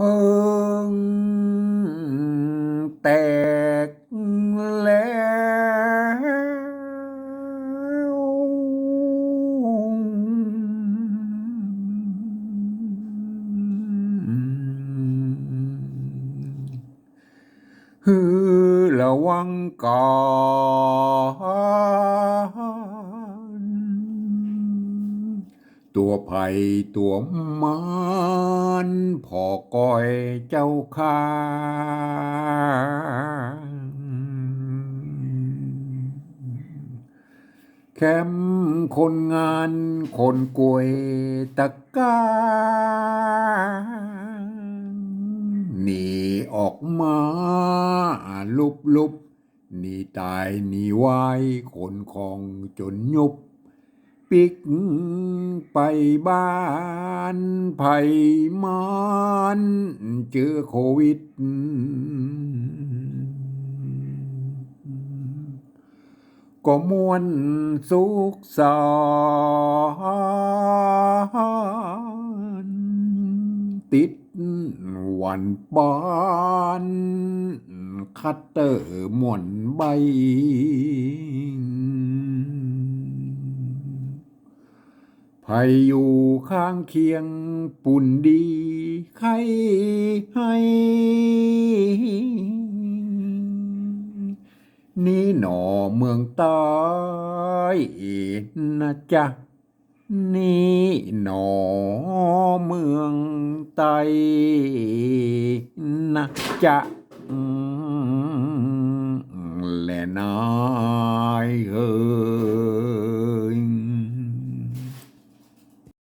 ฮิงแตกแล้วฮือระวังก่อน ตัวไผ่ตัวมันพอก้อยเจ้าข้าแคมคนงานคนกวยตะกร้าหนีออกมาลุบลุบหนีตายหนีวายคนของจนยุบ ปิกไปบ้านไผ่มันเจอโควิด ก็มวนสุขสานติดวันปานคัตเตอร์หมวนใบ ไผอยู่ข้างเคียงปุ่นดีใครให้นี่หนอเมืองใต้นะจ๊ะนี่หนอเมืองใต้นะจ๊ะและนายเออ